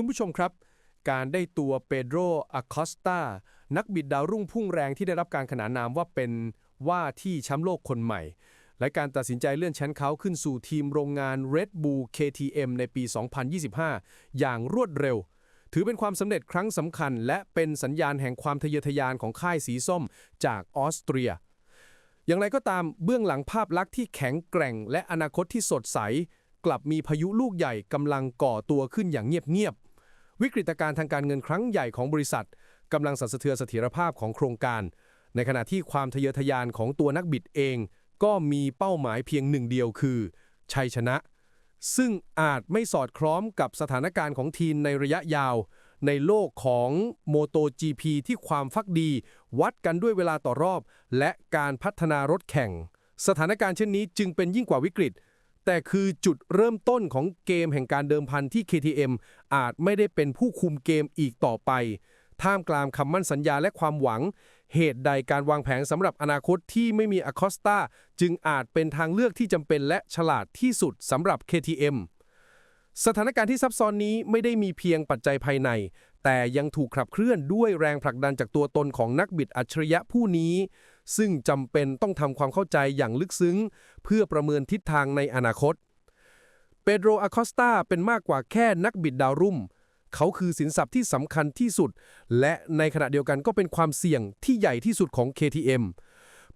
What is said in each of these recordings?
คุณผู้ชมครับ การได้ตัวเปโดรอาคอสตานักบิดดาวรุ่งพุ่งแรงที่ได้รับการขนานนามว่าเป็นว่าที่แชมป์โลกคนใหม่ และการตัดสินใจเลื่อนชมป์เขาขึ้นสู่ทีมโรงงาน Red Bull KTM ในปี 2025 อย่างรวดเร็ว ถือเป็นความสำเร็จครั้งสำคัญ และเป็นสัญญาณแห่งความทะเยอทะยานของค่ายสีส้มจากออสเตรีย อย่างไรก็ตามเบื้องหลังภาพลักษณ์ที่แข็งแกร่ง และอนาคตที่สดใส กลับมีพายุลูกใหญ่กำลังก่อตัวขึ้นอย่างเงียบๆ วิกฤตการณ์ทางการเงินครั้งใหญ่ของบริษัทกำลังสั่นสะเทือนเสถียรภาพของโครงการ ในขณะที่ความทะเยอทะยานของตัวนักบิดเอง ก็มีเป้าหมายเพียงหนึ่งเดียวคือ ชัยชนะ ซึ่งอาจไม่สอดคล้องกับสถานการณ์ของทีมในระยะยาว ในโลกของ MotoGP ที่ความฟักดี วัดกันด้วยเวลาต่อรอบ และการพัฒนารถแข่ง สถานการณ์เช่นนี้จึงเป็นยิ่งกว่าวิกฤต แต่คือจุดเริ่มต้นของเกมแห่งการเดิมพันที่ KTM อาจไม่ได้เป็นผู้คุมเกมอีกต่อไป ท่ามกลางคำมั่นสัญญาและความหวัง เหตุใดการวางแผนสำหรับอนาคตที่ไม่มีอคอสตาจึงอาจเป็นทางเลือกที่จำเป็นและฉลาดที่สุดสำหรับ KTM สถานการณ์ที่ซับซ้อนนี้ไม่ได้มีเพียงปัจจัยภายใน แต่ยังถูกขับเคลื่อนด้วยแรงผลักดันจากตัวตนของนักบิดอัจฉริยะผู้นี้ ซึ่งจำเป็นต้องทำความเข้าใจอย่างลึกซึ้ง เพื่อประเมินทิศทางในอนาคต เปโดรอาคอสตาเป็นมากกว่าแค่นักบิดดาวรุ่ม เขาคือสินทรัพย์ที่สำคัญที่สุด และในขณะเดียวกันก็เป็นความเสี่ยงที่ใหญ่ที่สุดของ KTM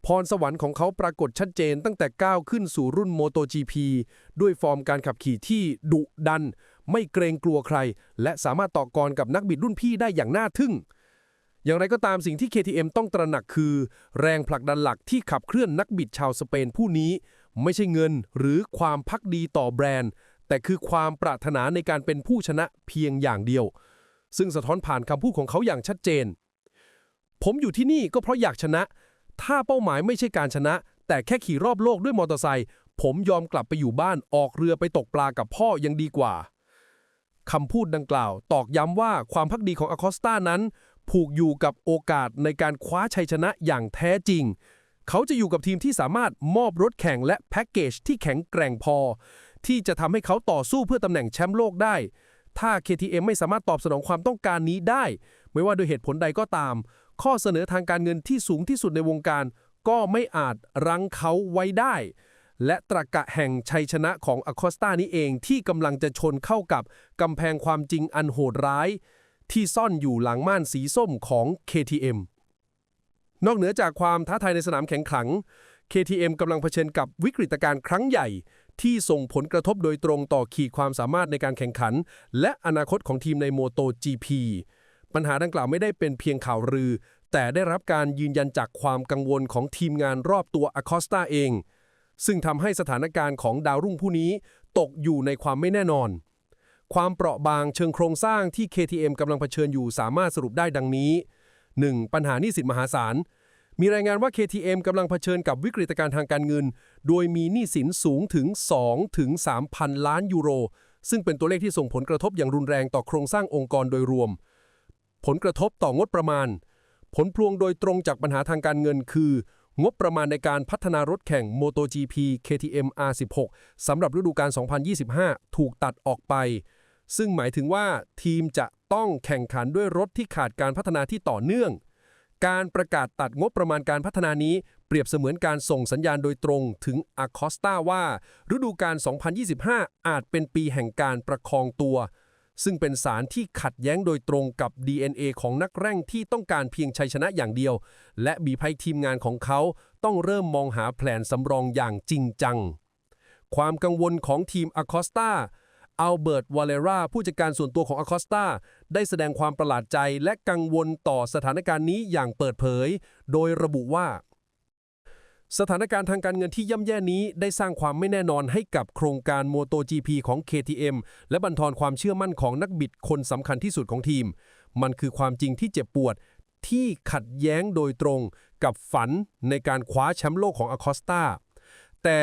พรสวรรค์ของเขาปรากฏชัดเจนตั้งแต่ก้าวขึ้นสู่รุ่น MotoGP ด้วยฟอร์มการขับขี่ที่ดุดัน ไม่เกรงกลัวใคร และสามารถต่อกรกับนักบิดรุ่นพี่ได้อย่างน่าทึ่ง อย่างไรก็ตามสิ่งที่ KTM ต้องตระหนักคือ แรงผลักดันหลักที่ขับเคลื่อนนักบิดชาวสเปนผู้นี้ ไม่ใช่เงินหรือความพักดีต่อแบรนด์ แต่คือความปรารถนาในการเป็นผู้ชนะเพียงอย่างเดียว ซึ่งสะท้อนผ่านคำพูดของเขาอย่างชัดเจน ผมอยู่ที่นี่ก็เพราะอยากชนะ ถ้าเป้าหมายไม่ใช่การชนะ แต่แค่ขี่รอบโลกด้วยมอเตอร์ไซค์ผมยอมกลับไปอยู่บ้านออกเรือไปตกปลากับพ่อยังดีกว่าคำพูดดังกล่าว ตอกย้ำว่าความพักดีของอคอสตานั้น ผูกอยู่กับโอกาสในการคว้าชัยชนะอย่างแท้จริง เขาจะอยู่กับทีมที่สามารถมอบรถแข่งและแพ็กเกจที่แข็งแกร่งพอ ที่จะทำให้เขาต่อสู้เพื่อตำแหน่งแชมป์โลกได้ ถ้า KTM ไม่สามารถตอบสนองความต้องการนี้ได้ ไม่ว่าด้วยเหตุผลใดก็ตาม ข้อเสนอทางการเงินที่สูงที่สุดในวงการ ก็ไม่อาจรั้งเขาไว้ได้และตรรกะแห่งชัยชนะของอคอสตานี้เองที่กำลังจะชนเข้ากับกำแพงความจริงอันโหดร้าย ที่ซ่อนอยู่หลังม่านสีส้มของ KTM นอกเหนือจากความท้าทายในสนามแข่งขัน KTM กำลังเผชิญกับวิกฤตการณ์ครั้งใหญ่ที่ส่งผลกระทบโดยตรงต่อขีดความสามารถในการแข่งขัน และอนาคตของทีมในโมโต GP ปัญหาดังกล่าวไม่ได้เป็นเพียงข่าวลือ แต่ได้รับการยืนยันจากความกังวลของทีมงานรอบตัวอคอสตาเอง ซึ่งทำให้สถานการณ์ของดาวรุ่งผู้นี้ตกอยู่ในความไม่แน่นอน ความเปราะบางเชิงโครงสร้างที่ KTM กำลังเผชิญอยู่สามารถสรุปได้ดังนี้ 1. ปัญหาหนี้สินมหาศาล มีรายงานว่า KTM กำลังเผชิญกับวิกฤตการณ์ทางการเงิน โดยมีหนี้สินสูงถึง 2 ถึง 3,000 ล้านยูโร ซึ่งเป็นตัวเลขที่ส่งผลกระทบอย่างรุนแรงต่อโครงสร้างองค์กรโดยรวม ผลกระทบต่องบประมาณ ผลพวงโดยตรงจากปัญหาทางการเงินคือ งบประมาณในการพัฒนารถแข่ง MotoGP KTM R16 สำหรับฤดูกาล2025 ถูกตัดออกไป ซึ่งหมายถึงว่าทีมจะต้องแข่งขันด้วยรถที่ขาดการพัฒนาที่ต่อเนื่อง การประกาศตัดงบประมาณการพัฒนานี้ เปรียบเสมือนการส่งสัญญาณโดยตรงถึงอคอสตาว่า ฤดูกาล 2025 อาจเป็นปีแห่งการประคองตัว ซึ่งเป็นสารที่ขัดแย้งโดยตรงกับ DNA ของนักแร่งที่ต้องการเพียงชัยชนะอย่างเดียว และบีบให้ทีมงานของเขาต้องเริ่มมองหาแผนสำรองอย่างจริงจัง ความกังวลของทีมอคอสตา อัลเบิร์ต วาเลราผู้จัดการส่วนตัวของอคอสตาได้แสดงความประหลาดใจและกังวลต่อสถานการณ์นี้อย่างเปิดเผย โดยระบุว่า สถานการณ์ทางการเงินที่ย่ำแย่นี้ได้สร้างความไม่แน่นอนให้กับโครงการ MotoGP ของ KTM และบั่นทอนความเชื่อมั่นของนักบิดคนสำคัญที่สุดของทีม มันคือความจริงที่เจ็บปวดที่ขัดแย้งโดยตรงกับฝันในการคว้าแชมป์โลกของอคอสตาแต่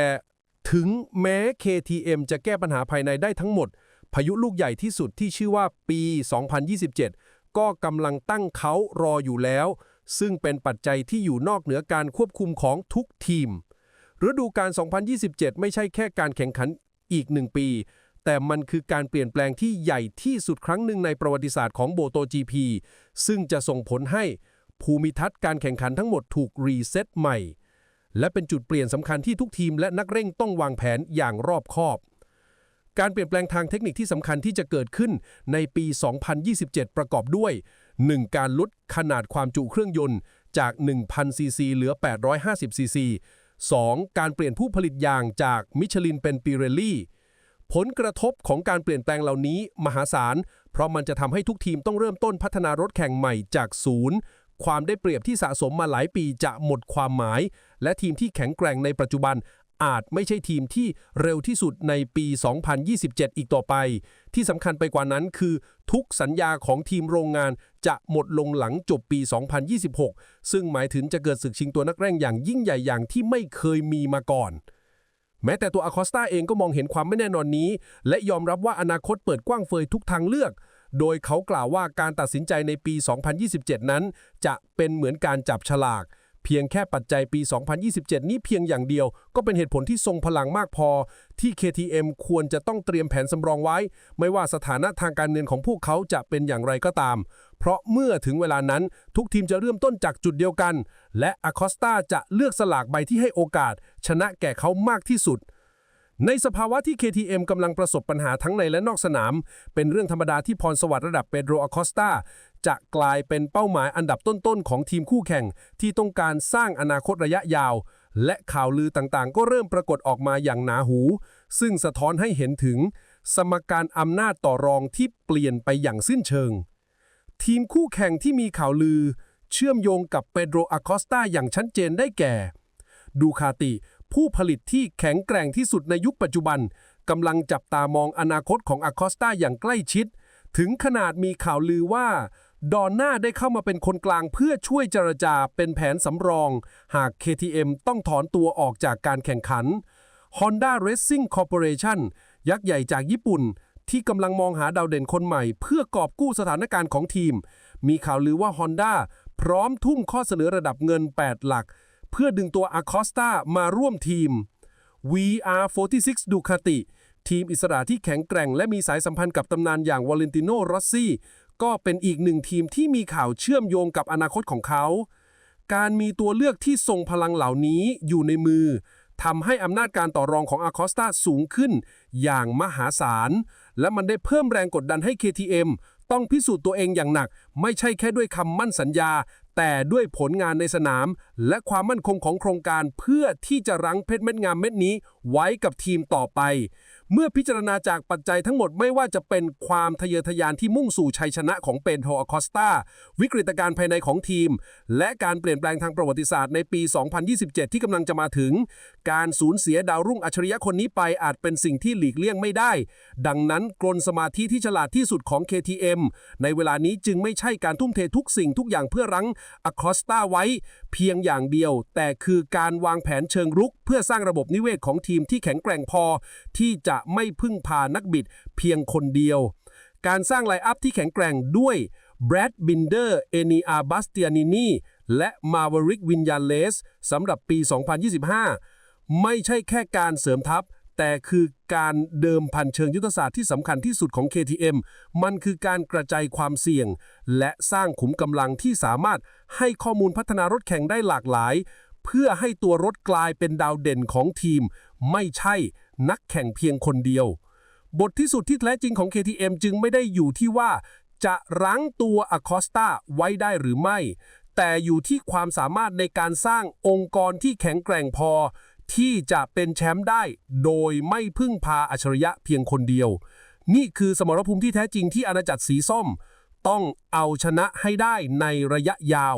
ถึงแม้ KTM จะแก้ปัญหาภายในได้ทั้งหมด พายุลูกใหญ่ที่สุดที่ชื่อว่าปี 2027 ก็กำลังตั้งเขารออยู่แล้ว ซึ่งเป็นปัจจัยที่อยู่นอกเหนือการควบคุมของทุกทีม ฤดูกาล 2027 ไม่ใช่แค่การแข่งขันอีกหนึ่งปี แต่มันคือการเปลี่ยนแปลงที่ใหญ่ที่สุดครั้งหนึ่งในประวัติศาสตร์ของโบโต GP ซึ่งจะส่งผลให้ภูมิทัศน์การแข่งขันทั้งหมดถูกรีเซ็ตใหม่ และเป็นจุดเปลี่ยนสำคัญที่ทุกทีมและนักเร่งต้องวางแผนอย่างรอบคอบ การเปลี่ยนแปลงทางเทคนิคที่สำคัญที่จะเกิดขึ้นในปี 2027 ประกอบด้วย 1. การลดขนาดความจุเครื่องยนต์จาก 1,000 ซีซีเหลือ 850 ซีซี 2. การเปลี่ยนผู้ผลิตยางจากมิชลินเป็นปิเรลลี่ ผลกระทบของการเปลี่ยนแปลงเหล่านี้มหาศาล เพราะมันจะทำให้ทุกทีมต้องเริ่มต้นพัฒนารถแข่งใหม่จากศูนย์ ความได้เปรียบที่สะสมมาหลายปีจะหมดความหมาย และทีมที่แข็งแกร่งในปัจจุบัน อาจไม่ใช่ทีมที่เร็วที่สุดในปี 2027 อีกต่อไป ที่สำคัญไปกว่านั้นคือ ทุกสัญญาของทีมโรงงานจะหมดลงหลังจบปี 2026 ซึ่งหมายถึงจะเกิดศึกชิงตัวนักแร่งอย่างยิ่งใหญ่อย่างที่ไม่เคยมีมาก่อนแม้แต่ตัวอคอสตาเองก็มองเห็นความไม่แน่นอนนี้ และยอมรับว่าอนาคตเปิดกว้างเฟยทุกทางเลือก โดยเขากล่าวว่าการตัดสินใจในปี 2027 นั้น จะเป็นเหมือนการจับฉลาก เพียงแค่ปัจจัยปี 2027 นี้เพียงอย่างเดียว ก็เป็นเหตุผลที่ทรงพลังมากพอ ที่ KTM ควรจะต้องเตรียมแผนสำรองไว้ ไม่ว่าสถานะทางการเงินของพวกเขาจะเป็นอย่างไรก็ตาม เพราะเมื่อถึงเวลานั้นทุกทีมจะเริ่มต้นจากจุดเดียวกัน และอคอสตาจะเลือกสลากใบที่ให้โอกาส ชนะแก่เขามากที่สุด ในสภาวะที่ KTM กำลังประสบปัญหาทั้งในและนอกสนาม เป็นเรื่องธรรมดาที่พรสวรรค์ระดับเปโดรอคอสตาจะกลายเป็นเป้าหมายอันดับต้นๆ ของทีมคู่แข่ง ที่ต้องการสร้างอนาคตระยะยาว และข่าวลือต่างๆ ก็เริ่มปรากฏออกมาอย่างหนาหู ซึ่งสะท้อนให้เห็นถึง สมการอำนาจต่อรองที่เปลี่ยนไปอย่างสิ้นเชิง ทีมคู่แข่งที่มีข่าวลือ เชื่อมโยงกับเปโดรอคอสตาอย่างชัดเจนได้แก่ดูคาติ ผู้ผลิตที่แข็งแกร่งที่สุดในยุคปัจจุบันกำลังจับตามองอนาคตของอะคอสตาอย่างใกล้ชิด ถึงขนาดมีข่าวลือว่า ดอนน่าได้เข้ามาเป็นคนกลางเพื่อช่วยเจรจาเป็นแผนสำรอง หาก KTM ต้องถอนตัวออกจากการแข่งขัน Honda Racing Corporation ยักษ์ใหญ่จากญี่ปุ่น ที่กำลังมองหาดาวเด่นคนใหม่ เพื่อกอบกู้สถานการณ์ของทีม มีข่าวลือว่า Honda พร้อมทุ่มข้อเสนอระดับเงิน 8 หลัก เพื่อดึงตัว Acosta มาร่วมทีม VR46 Ducati ทีมอิสระที่แข็งแกร่ง และมีสายสัมพันธ์กับตำนานอย่างวาเลนติโนรอสซี่ ก็เป็นอีกหนึ่งทีมที่มีข่าวเชื่อมโยงกับอนาคตของเขา การมีตัวเลือกที่ทรงพลังเหล่านี้อยู่ในมือทำให้อำนาจการต่อรองของอาคอสตาสูงขึ้น อย่างมหาศาล และมันได้เพิ่มแรงกดดันให้ KTM ต้องพิสูจน์ตัวเองอย่างหนัก ไม่ใช่แค่ด้วยคำมั่นสัญญา แต่ด้วยผลงานในสนาม และความมั่นคงของโครงการเพื่อที่จะรั้งเพชรเม็ดงามเม็ดนี้ไว้กับทีมต่อไป เมื่อพิจารณาจากปัจจัยทั้งหมดไม่ว่าจะเป็นความทะเยอทะยานที่มุ่งสู่ชัยชนะของเปนโทอคอสตาวิกฤตการณ์ภายในของทีม และการเปลี่ยนแปลงทางประวัติศาสตร์ในปี 2027 ที่กำลังจะมาถึง การสูญเสียดาวรุ่งอัจฉริยะคนนี้ไปอาจเป็นสิ่งที่หลีกเลี่ยงไม่ได้ ดังนั้นกลนสมาธิที่ฉลาดที่สุดของ KTM ในเวลานี้จึงไม่ใช่การทุ่มเททุกสิ่งทุกอย่างเพื่อรั้งอคอสตาไว้ เพียงอย่างเดียว แต่คือการวางแผนเชิงรุก เพื่อสร้างระบบนิเวศของทีมที่แข็งแกร่งพอที่จะไม่พึ่งพานักบิดเพียงคนเดียว การสร้างไลน์อัพที่แข็งแกร่งด้วยแบรดบินเดอร์เอนีอาบัสเตียนินีและมาวริกวินยาเลสสำหรับปี 2025 ไม่ใช่แค่การเสริมทัพ แต่คือการเดิมพันเชิงยุทธศาสตร์ที่สำคัญที่สุดของ KTM มันคือการกระจายความเสี่ยง และสร้างขุมกำลังที่สามารถให้ข้อมูลพัฒนารถแข่งได้หลากหลาย เพื่อให้ตัวรถกลายเป็นดาวเด่นของทีม ไม่ใช่ นักแข่งเพียงคนเดียว บทที่สุดที่แท้จริงของ KTM จึงไม่ได้อยู่ที่ว่า จะรั้งตัวอะคอสตาไว้ได้หรือไม่ แต่อยู่ที่ความสามารถในการสร้างองค์กรที่แข็งแกร่งพอ ที่จะเป็นแชมป์ได้ โดยไม่พึ่งพาอัจฉริยะเพียงคนเดียว นี่คือสมรภูมิที่แท้จริงที่อาณาจักรสีส้ม ต้องเอาชนะให้ได้ในระยะยาว